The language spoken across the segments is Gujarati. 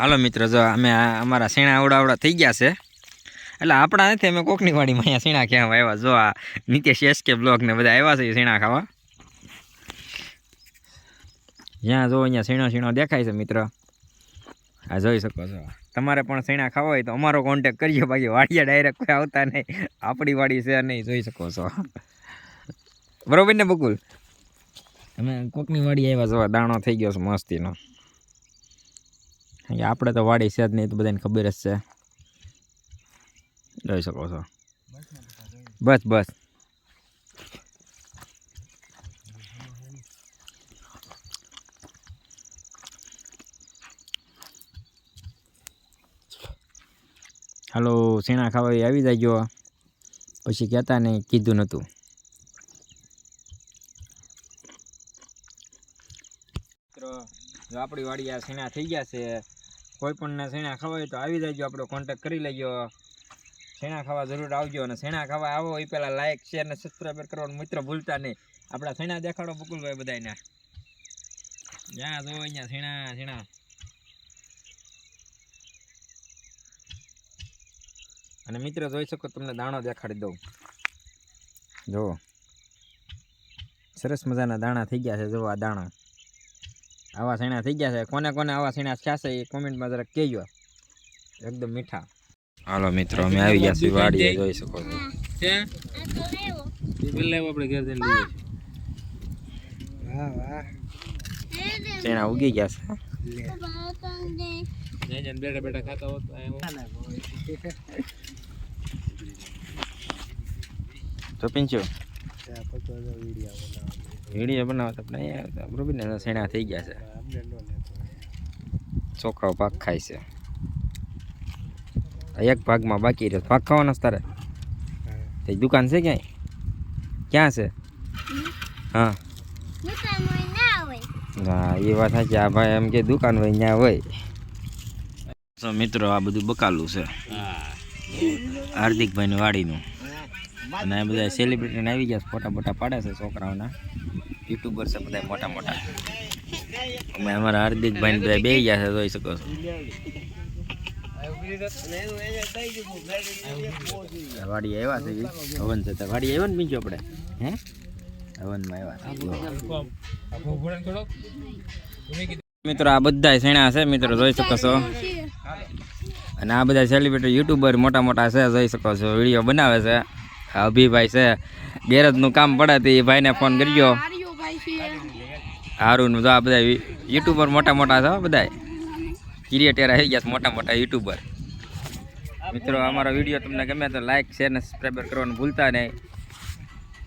હાલો મિત્રો, જો અમે અમારા શેણા આવડા આવડા થઈ ગયા છે. એટલે આપણા નથી, અમે કોકની વાડીમાં અહીંયા શેણા ક્યાં આવ્યા. જો આ નીતેશ એસકે બ્લોક ને બધા આવ્યા છે શેણા ખાવા. જ્યાં જો અહીંયા શીણો શીણો દેખાય છે મિત્ર. આ જોઈ શકો છો. તમારે પણ શેણા ખાવા હોય તો અમારો કોન્ટેક કરીએ બાકી વાડિયા ડાયરેક્ટ કોઈ આવતા નહીં. આપણી વાડી છે નહીં, જોઈ શકો છો. બરોબર ને બકુલ? અમે કોકની વાડી આવ્યા જોવા દાણો થઈ ગયો છે મસ્તીનો. આપણે તો વાડી છે જ નહીં, તો બધાને ખબર જ છે. જોઈ શકો છો. બસ બસ. હાલો શેણા ખાવા આવી જાય ગયો પછી કહેતા ને કીધું નહોતું. આપણી વાડી આ શેણા થઈ ગયા છે. કોઈ પણને શેણા ખાવા હોય તો આવી જજો, આપણો કોન્ટેક્ટ કરી લેજો. શેણા ખાવા જરૂર આવજો અને શેણા ખાવા આવો એ પહેલાં લાઇક શેર ને સબસ્ક્રાઈબર કરવાનું મિત્ર ભૂલતા નહીં. આપણા શેણા દેખાડો બકુલભાઈ બધાને જ્યાં જો અહીંયા શેણા શેણા. અને મિત્ર જોઈ શકો તમને દાણો દેખાડી દઉં. જો સરસ મજાના દાણા થઈ ગયા છે જો આ દાણા. આવા શેણા થઈ ગયા છે. કોને કોને આવા શેણા થયા છે એ કોમેન્ટમાં જરાક કહેજો. એકદમ મીઠા. હાલો મિત્રો અમે આવી ગયા છીએ વાડીએ જોઈ શકો છો. શેણા ઉગી ગયા છે. બેઠા બેઠા ખાતા હોત તો પિંચો. વીડિયો બનાવતા પણ અહીંયા બરોબર શેણા થઈ ગયા છે. છોકરાઓ ભાગ ખાય છે. એક ભાગમાં બાકી રહ્યો. ભાગ ખાવાના તારે? તે દુકાન છે ક્યાંય? ક્યાં છે? હા. એ વાત સાચી. આ ભાઈ એમ કે દુકાન હોય, ત્યાં હોય. તો મિત્રો, આ બધું બકાલું છે. હાર્દિકભાઈની વાડીનું. અને બધા સેલિબ્રિટી આવી ગયા ફોટા બોટા પાડે છે છોકરાઓના. યુટ્યુબર છે બધા મોટા મોટા. અમે અમારા હાર્દિકભાઈ બધા બે ગયા છે, જોઈ શકો છો. વાડી આવ્યા છે હવન છે વાડી આવ્યો ને બીજો આપણે? હે? હવનમાં આવ્યા મિત્રો, આ બધા શેણા છે, મિત્રો, જોઈ શકો છો. અને આ બધા સેલિબ્રિટી યુટ્યુબર મોટા મોટા છે, જોઈ શકો છો. વીડિયો બનાવે છે. અભિભાઈ છે. ગેરેજનું કામ પડે તે ભાઈને ફોન કરજો હારું તો આ બધા યુટ્યુબર મોટા મોટા છે બધા ક્રિએટર આવી ગયા છે મોટા મોટા યુટ્યુબર. મિત્રો, અમારો વીડિયો તમને ગમે તો લાઈક શેર ને સબસ્ક્રાઈબર કરવાનું ભૂલતા નહીં.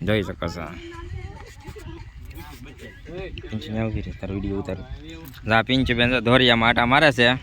જોઈ શકો છો. તારો વીડિયો ઉતારું. જા પિંચ બેન ધોરિયા આટા મારે છે.